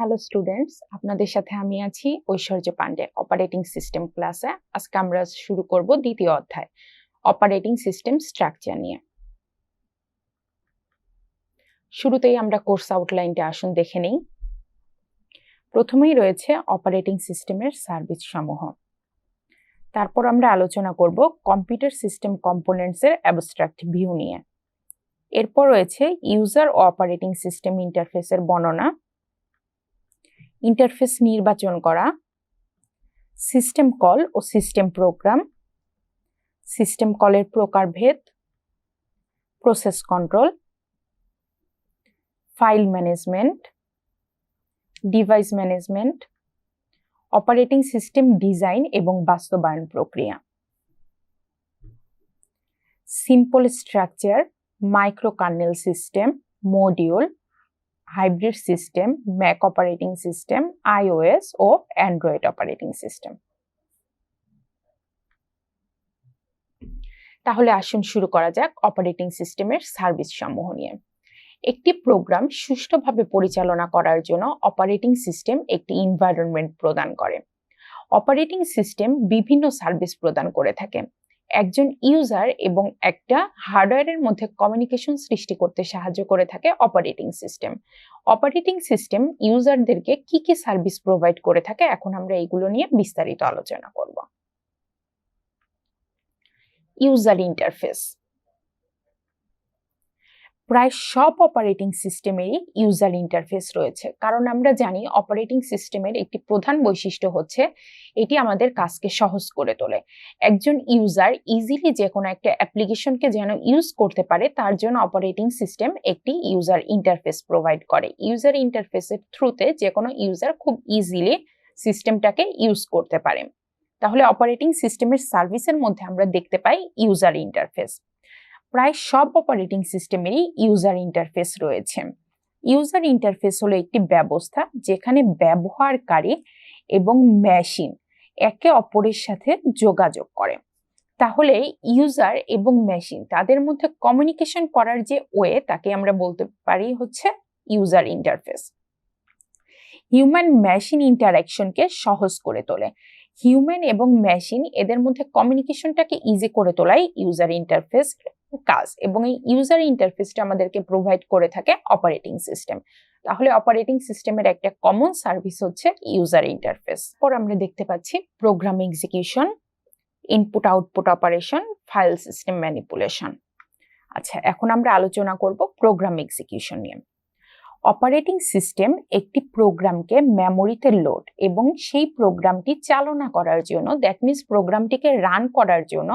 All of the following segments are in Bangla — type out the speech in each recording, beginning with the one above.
হ্যালো স্টুডেন্টস আপনাদের সাথে আমি আছি ঐশ্বর্য পান্ডে অপারেটিং সিস্টেম ক্লাসে আজকে আমরা শুরু করব দ্বিতীয় অধ্যায় অপারেটিং সিস্টেম স্ট্রাকচার নিয়ে। শুরুতেই আমরা কোর্স আউটলাইনটা আসুন দেখে নেই। প্রথমেই রয়েছে অপারেটিং সিস্টেমের সার্ভিস সমূহ। তারপর আমরা আলোচনা করব কম্পিউটার সিস্টেম কম্পোনেন্টসের অ্যাবস্ট্রাক্ট ভিউ নিয়ে। এরপর রয়েছে ইউজার ও অপারেটিং সিস্টেম ইন্টারফেসের বর্ণনা। ইন্টারফেস নির্বাচন করা সিস্টেম কল ও সিস্টেম প্রোগ্রাম সিস্টেম কলের প্রকারভেদ process control file management device management operating system design এবং বাস্তবায়ন প্রক্রিয়া। Simple structure micro kernel system module hybrid system Mac operating system iOS ও অ্যান্ড্রয়েড অপারেটিং সিস্টেম তাহলে আসুন শুরু করা যাক অপারেটিং সিস্টেমের সার্ভিস সমূহ নিয়ে। একটি প্রোগ্রাম সুষ্ঠুভাবে পরিচালনা করার জন্য অপারেটিং সিস্টেম একটি এনভায়রনমেন্ট প্রদান করে। অপারেটিং সিস্টেম বিভিন্ন সার্ভিস প্রদান করে থাকে। একজন ইউজার এবং একটা হার্ডওয়্যারের মধ্যে কমিউনিকেশন সৃষ্টি করতে সাহায্য করে থাকে অপারেটিং সিস্টেম অপারেটিং সিস্টেম ইউজারদেরকে কি কি সার্ভিস প্রোভাইড করে থাকে? এখন আমরা এগুলো নিয়ে বিস্তারিত আলোচনা করব। ইউজার ইন্টারফেস প্রায় সব অপারেটিং সিস্টেমেরই ইউজার ইন্টারফেস রয়েছে। কারণ আমরা জানি অপারেটিং সিস্টেমের একটি প্রধান বৈশিষ্ট্য হচ্ছে, এটি আমাদের কাজকে সহজ করে তোলে। একজন ইউজার ইজিলি যে কোনো একটা অ্যাপ্লিকেশনকে যেন ইউজ করতে পারে, তার জন্য অপারেটিং সিস্টেম একটি ইউজার ইন্টারফেস প্রোভাইড করে। ইউজার ইন্টারফেসের থ্রুতে যে কোনো ইউজার খুব ইজিলি সিস্টেমটাকে ইউজ করতে পারে। তাহলে অপারেটিং সিস্টেমের সার্ভিসের মধ্যে আমরা দেখতে পাই ইউজার ইন্টারফেস প্রায় সব অপারেটিং সিস্টেমেরই ইউজার ইন্টারফেস রয়েছে। ইউজার ইন্টারফেস হলো একটি ব্যবস্থা যেখানে ব্যবহারকারী এবং মেশিন একে অপরের সাথে যোগাযোগ করে। তাহলে ইউজার এবং মেশিন তাদের মধ্যে কমিউনিকেশন করার যে ওয়ে তাকে আমরা বলতে পারি হচ্ছে ইউজার ইন্টারফেস হিউম্যান মেশিন ইন্টারাকশনকে সহজ করে তোলে। হিউম্যান এবং মেশিন এদের মধ্যে কমিউনিকেশনটাকে ইজি করে তোলাই ইউজার ইন্টারফেস কাজ এবং এই ইউজার ইন্টারফেসটা আমাদেরকে প্রোভাইড করে থাকে অপারেটিং সিস্টেম তাহলে অপারেটিং সিস্টেমের একটা কমন সার্ভিস হচ্ছে ইউজার ইন্টারফেস পর আমরা দেখতে পাচ্ছি program execution input output operation file system manipulation আচ্ছা এখন আমরা আলোচনা করব প্রোগ্রাম এক্সিকিউশন নিয়ে। অপারেটিং সিস্টেম একটি প্রোগ্রামকে মেমোরিতে লোড এবং সেই প্রোগ্রামটি চালনা করার জন্য দ্যাট মিনস প্রোগ্রামটিকে রান করার জন্য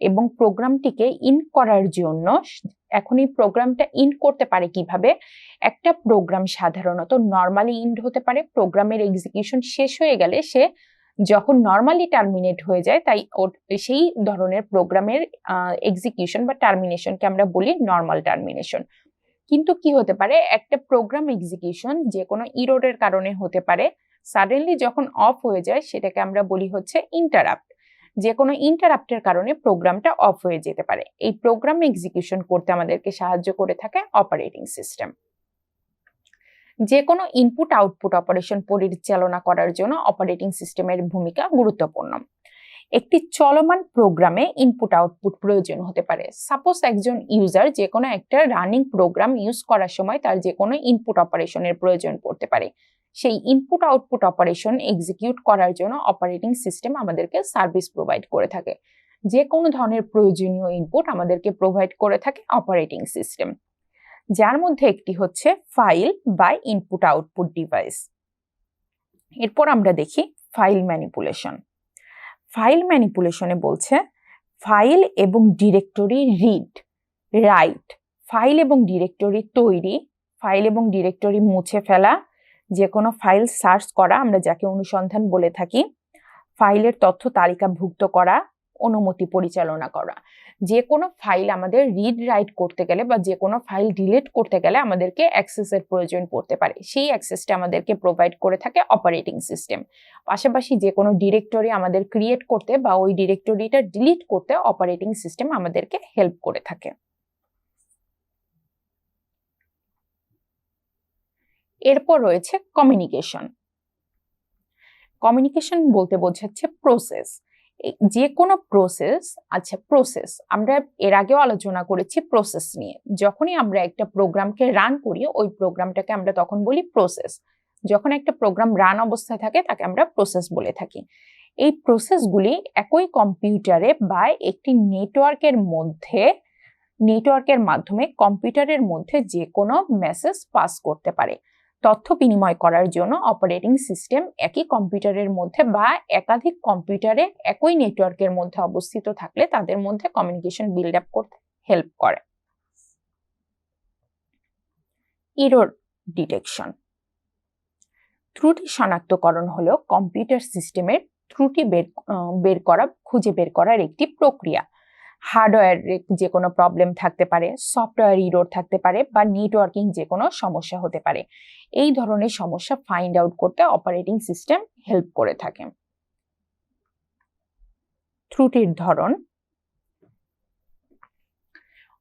এবং প্রোগ্রামটিকে ইন করার জন্য এখন এই প্রোগ্রামটা ইন করতে পারে কীভাবে? একটা প্রোগ্রাম সাধারণত নর্মালি ইন্ড হতে পারে, প্রোগ্রামের এক্সিকিউশন শেষ হয়ে গেলে সে যখন নর্মালি টার্মিনেট হয়ে যায়, তাই সেই ধরনের প্রোগ্রামের এক্সিকিউশন বা টার্মিনেশনকে আমরা বলি নর্মাল টার্মিনেশন কিন্তু কি হতে পারে? একটা প্রোগ্রাম এক্সিকিউশন যে কোনো ইরোডের কারণে হতে পারে সাডেনলি যখন অফ হয়ে যায়, সেটাকে আমরা বলি হচ্ছে ইন্টারাপ্ট যে কোনো ইন্টারাপ্টের কারণে প্রোগ্রামটা অফ হয়ে যেতে পারে। এই প্রোগ্রাম এক্সিকিউশন করতে আমাদেরকে সাহায্য করে থাকে অপারেটিং সিস্টেম যে কোনো ইনপুট আউটপুট অপারেশন পরিচালনা করার জন্য অপারেটিং সিস্টেমের ভূমিকা গুরুত্বপূর্ণ। একটি চলমান প্রোগ্রামে ইনপুট আউটপুট প্রয়োজন হতে পারে। সাপোজ একজন ইউজার যে কোনো একটা রানিং প্রোগ্রাম ইউজ করার সময় তার যে কোনো ইনপুট অপারেশনের প্রয়োজন পড়তে পারে। সেই ইনপুট আউটপুট অপারেশন এক্সিকিউট করার জন্য অপারেটিং সিস্টেম আমাদেরকে সার্ভিস প্রোভাইড করে থাকে। যে কোনো ধরনের প্রয়োজনীয় ইনপুট আমাদেরকে প্রোভাইড করে থাকে অপারেটিং সিস্টেম যার মধ্যে একটি হচ্ছে ফাইল বা ইনপুট আউটপুট ডিভাইস এরপর আমরা দেখি ফাইল ম্যানিপুলেশন ফাইল ম্যানিপুলেশনে বলছে ফাইল এবং ডিরেক্টরি রিড রাইট ফাইল এবং ডিরেক্টরি তৈরি ফাইল এবং ডিরেক্টরি মুছে ফেলা যে কোনো ফাইল সার্চ করা, আমরা যাকে অনুসন্ধান বলে থাকি, ফাইলের তথ্য তালিকাভুক্ত করা, অনুমতি পরিচালনা করা। যে কোনো ফাইল আমাদের রিড রাইট করতে গেলে বা যে কোনো ফাইল ডিলিট করতে গেলে আমাদেরকে অ্যাক্সেসের প্রয়োজন পড়তে পারে। সেই অ্যাক্সেসটা আমাদেরকে প্রোভাইড করে থাকে অপারেটিং সিস্টেম পাশাপাশি যে কোনো ডিরেক্টরি আমাদের ক্রিয়েট করতে বা ওই ডিরেক্টরিটা ডিলিট করতে অপারেটিং সিস্টেম আমাদেরকে হেল্প করে থাকে। এরপর রয়েছে কমিউনিকেশন কমিউনিকেশন বলতে বোঝাচ্ছে প্রসেস যে কোনো প্রসেস আচ্ছা প্রসেস আমরা এর আগেও আলোচনা করেছি প্রসেস নিয়ে। যখনই আমরা একটা প্রোগ্রামকে রান করি, ওই প্রোগ্রামটাকে আমরা তখন বলি প্রসেস যখন একটা প্রোগ্রাম রান অবস্থায় থাকে, তাকে আমরা প্রসেস বলে থাকি। এই প্রসেসগুলি একই কম্পিউটারে বা একটি নেটওয়ার্কের মধ্যে নেটওয়ার্কের মাধ্যমে কম্পিউটারের মধ্যে যে কোনো মেসেজ পাস করতে পারে। তথ্য বিনিময় করার জন্য অপারেটিং সিস্টেম একই কম্পিউটারের মধ্যে বা একাধিক কম্পিউটারে একই নেটওয়ার্কের মধ্যে অবস্থিত থাকলে তাদের মধ্যে কমিউনিকেশন বিল্ড আপ করতে হেল্প করে। ইরোর ডিটেকশন ত্রুটি শনাক্তকরণ হলো কম্পিউটার সিস্টেমের ত্রুটি বের বের করা, খুঁজে বের করার একটি প্রক্রিয়া। হার্ডওয়্যার যে কোনো প্রবলেম থাকতে পারে, সফটওয়্যার ইরোড থাকতে পারে বা নেটওয়ার্কিং যে কোনো সমস্যা হতে পারে। এই ধরনের সমস্যা ফাইন্ড আউট করতে অপারেটিং সিস্টেম হেল্প করে থাকে। ত্রুটির ধরন।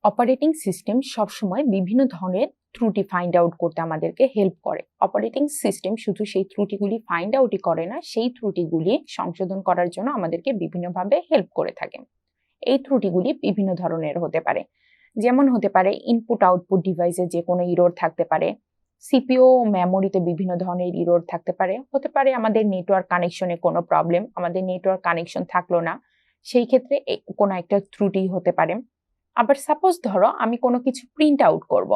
অপারেটিং সিস্টেম সবসময় বিভিন্ন ধরনের ত্রুটি ফাইন্ড আউট করতে আমাদেরকে হেল্প করে। অপারেটিং সিস্টেম শুধু সেই ত্রুটিগুলি ফাইন্ড আউটই করে না, সেই ত্রুটিগুলি সংশোধন করার জন্য আমাদেরকে বিভিন্নভাবে হেল্প করে থাকে। এই ত্রুটিগুলি বিভিন্ন ধরনের হতে পারে। যেমন হতে পারে ইনপুট আউটপুট ডিভাইসে যে কোনো ইরোর থাকতে পারে সিপিও মেমোরিতে বিভিন্ন ধরনের ইরোর থাকতে পারে। হতে পারে আমাদের নেটওয়ার্ক কানেকশনে কোনো প্রবলেম আমাদের নেটওয়ার্ক কানেকশন থাকল না, সেই ক্ষেত্রে কোনো একটা ত্রুটি হতে পারে। আবার সাপোজ ধরো আমি কোনো কিছু প্রিন্ট আউট করব।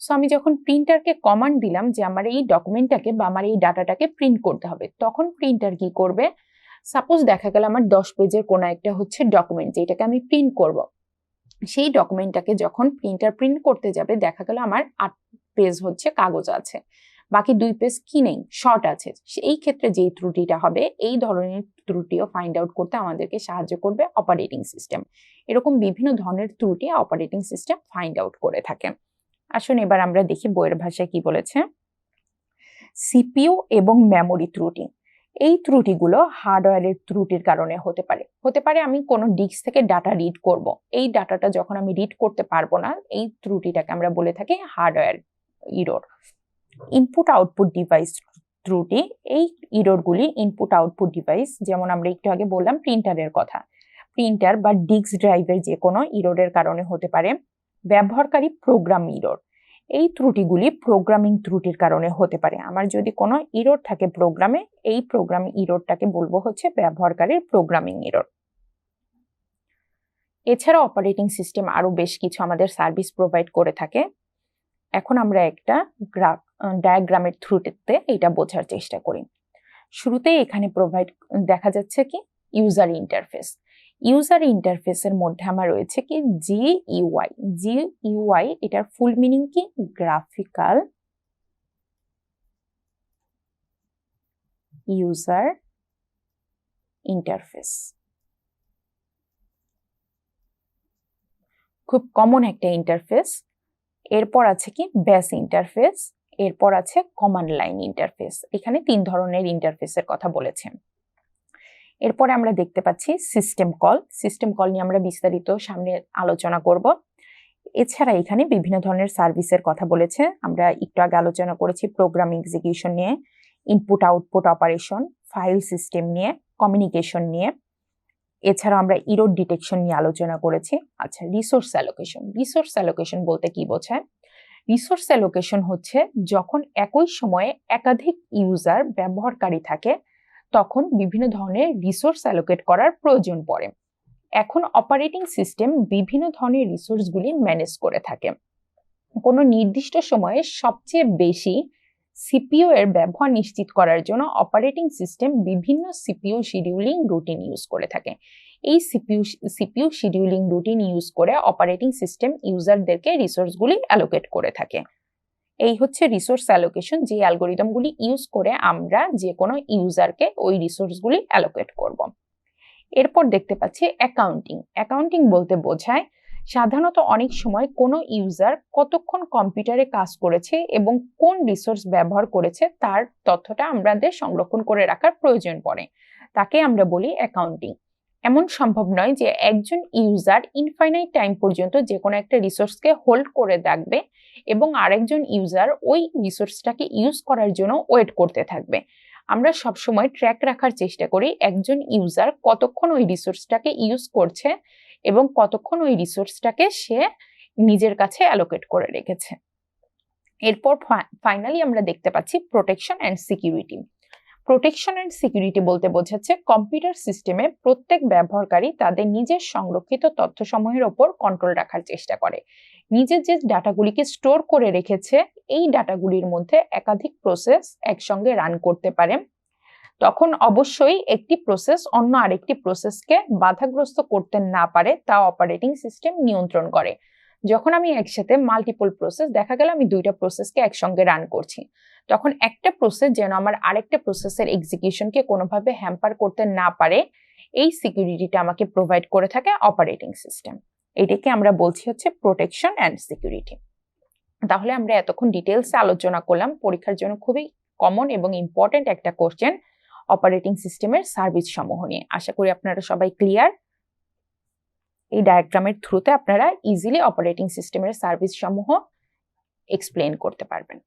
সো আমি যখন প্রিন্টারকে কমান্ড দিলাম যে আমার এই ডকুমেন্টটাকে বা আমার এই ডাটাটাকে প্রিন্ট করতে হবে, তখন প্রিন্টার কি করবে? সাপোজ দেখা গেল আমার দশ পেজের কোনো একটা হচ্ছে ডকুমেন্ট যেটাকে আমি প্রিন্ট করব। সেই ডকুমেন্টটাকে যখন প্রিন্টার প্রিন্ট করতে যাবে, দেখা গেল আমার আট পেজ হচ্ছে কাগজ আছে, বাকি দুই পেজ কি নেই? শর্ট আছে। এই ক্ষেত্রে যেই ত্রুটিটা হবে, এই ধরনের ত্রুটিও ফাইন্ড আউট করতে আমাদেরকে সাহায্য করবে অপারেটিং সিস্টেম এরকম বিভিন্ন ধরনের ত্রুটি অপারেটিং সিস্টেম ফাইন্ড আউট করে থাকে। আসুন এবার আমরা দেখি বইয়ের ভাষায় কি বলেছে। সিপিইউ এবং মেমোরি ত্রুটি। এই ত্রুটিগুলো হার্ডওয়্যারের ত্রুটির কারণে হতে পারে। হতে পারে আমি কোনো ডিস্ক থেকে ডাটা রিড করব। এই ডাটাটা যখন আমি রিড করতে পারব না, এই ত্রুটিটাকে আমরা বলে থাকি hardware error. Input output device ত্রুটি, এই ইরোরগুলি ইনপুট আউটপুট ডিভাইস, যেমন আমরা একটু আগে বললাম প্রিন্টারের কথা। প্রিন্টার বা ডিস্ক ড্রাইভের যে কোনো ইরোরের কারণে হতে পারে। ব্যবহারকারী প্রোগ্রাম ইরোর। এই ত্রুটিগুলি প্রোগ্রামিং ত্রুটির কারণে হতে পারে। আমার যদি কোনো ইরোড থাকে প্রোগ্রামে এই প্রোগ্রাম ইরোরটাকে বলব হচ্ছে ব্যবহারকারীর প্রোগ্রামিং ইরোড এছাড়া অপারেটিং সিস্টেম আরও বেশ কিছু আমাদের সার্ভিস প্রোভাইড করে থাকে। এখন আমরা একটা গ্রাফ ডায়াগ্রামের থ্রুতে এটা বোঝার চেষ্টা করি। শুরুতেই এখানে প্রোভাইড দেখা যাচ্ছে কি? ইউজার ইন্টারফেস ইউজার ইন্টারফেসের মধ্যে আমার রয়েছে কি? জি ইউআই জি ইউআই এটার ফুল মিনিং কি? গ্রাফিক্যাল ইউজার ইন্টারফেস খুব কমন একটা ইন্টারফেস এরপর আছে কি? বেস ইন্টারফেস এরপর আছে কমান্ড লাইন ইন্টারফেস এখানে তিন ধরনের ইন্টারফেসের কথা বলেছেন এরপরে আমরা দেখতে পাচ্ছি সিস্টেম কল সিস্টেম কল নিয়ে আমরা বিস্তারিত সামনে আলোচনা করব। এছাড়া এখানে বিভিন্ন ধরনের সার্ভিসের কথা বলেছে। আমরা একটু আগে আলোচনা করেছি প্রোগ্রাম এক্সিকিউশন নিয়ে input output operation file system নিয়ে কমিউনিকেশন নিয়ে। এছাড়া আমরা ইরোড ডিটেকশন নিয়ে আলোচনা করেছি। আচ্ছা রিসোর্স অ্যালোকেশন রিসোর্স অ্যালোকেশন বলতে কি বোঝায়? রিসোর্স অ্যালোকেশন হচ্ছে যখন একই সময়ে একাধিক ইউজার ব্যবহারকারী থাকে তখন বিভিন্ন ধরনের রিসোর্স অ্যালোকেট করার প্রয়োজন পড়ে। এখন অপারেটিং সিস্টেম বিভিন্ন ধরনের রিসোর্সগুলি ম্যানেজ করে থাকে। কোনো নির্দিষ্ট সময়ে সবচেয়ে বেশি সিপিইউ এর ব্যবহার নিশ্চিত করার জন্য অপারেটিং সিস্টেম বিভিন্ন সিপিইউ শিডিউলিং রুটিন ইউজ করে থাকে। এই CPU CPU scheduling routine use করে অপারেটিং সিস্টেম ইউজারদেরকে রিসোর্সগুলি অ্যালোকেট করে থাকে। এই হচ্ছে রিসোর্স অ্যালোকেশন যে অ্যালগোরিদমগুলি ইউজ করে আমরা যে কোনো ইউজারকে ওই রিসোর্সগুলি অ্যালোকেট করব। এরপর দেখতে পাচ্ছি অ্যাকাউন্টিং অ্যাকাউন্টিং বলতে বোঝায় সাধারণত অনেক সময় কোনো ইউজার কতক্ষণ কম্পিউটারে কাজ করেছে এবং কোন রিসোর্স ব্যবহার করেছে তার তথ্যটা আমাদের সংরক্ষণ করে রাখার প্রয়োজন পড়ে। তাকে আমরা বলি অ্যাকাউন্টিং এমন সম্ভব নয় যে একজন ইউজার ইনফাইনাইট টাইম পর্যন্ত যে কোনো একটা রিসোর্সকে হোল্ড করে রাখবে এবং আরেকজন ইউজার ওই রিসোর্সটাকে ইউজ করার জন্য ওয়েট করতে থাকবে। আমরা সবসময় ট্র্যাক রাখার চেষ্টা করি একজন ইউজার কতক্ষণ ওই রিসোর্সটাকে ইউজ করছে এবং কতক্ষণ ওই রিসোর্সটাকে সে নিজের কাছে অ্যালোকেট করে রেখেছে। এরপর ফাইনালি আমরা দেখতে পাচ্ছি protection and security protection and security বলতে বোঝাচ্ছে কম্পিউটার সিস্টেমে প্রত্যেক ব্যবহারকারী তাদের নিজের সংরক্ষিত তথ্যসমূহের ওপর কন্ট্রোল রাখার চেষ্টা করে। নিজের যে ডাটাগুলিকে স্টোর করে রেখেছে, এই ডাটাগুলির মধ্যে একাধিক প্রসেস একসঙ্গে রান করতে পারে। তখন অবশ্যই একটি প্রসেস অন্য আরেকটি প্রসেসকে বাধাগ্রস্ত করতে না পারে, তা অপারেটিং সিস্টেম নিয়ন্ত্রণ করে। যখন আমি একসাথে মাল্টিপল প্রসেস দেখা গেল আমি দুইটা প্রসেসকে একসঙ্গে রান করছি। তখন একটা প্রসেস যেন আমার আরেকটা প্রসেসের এক্সিকিউশনকে কোনোভাবে হ্যাম্পার করতে না পারে, এই সিকিউরিটিটা আমাকে প্রোভাইড করে থাকে অপারেটিং সিস্টেম এটাকে আমরা বলছি হচ্ছে প্রোটেকশন অ্যান্ড সিকিউরিটি তাহলে আমরা এতক্ষণ ডিটেলসে আলোচনা করলাম, পরীক্ষার জন্য খুবই কমন এবং ইম্পর্টেন্ট একটা কোশ্চেন অপারেটিং সিস্টেমের সার্ভিস সমূহ নিয়ে। আশা করি আপনারা সবাই ক্লিয়ার এই ডায়াগ্রামের থ্রুতে আপনারা ইজিলি অপারেটিং সিস্টেমের সার্ভিস সমূহ এক্সপ্লেন করতে পারবেন।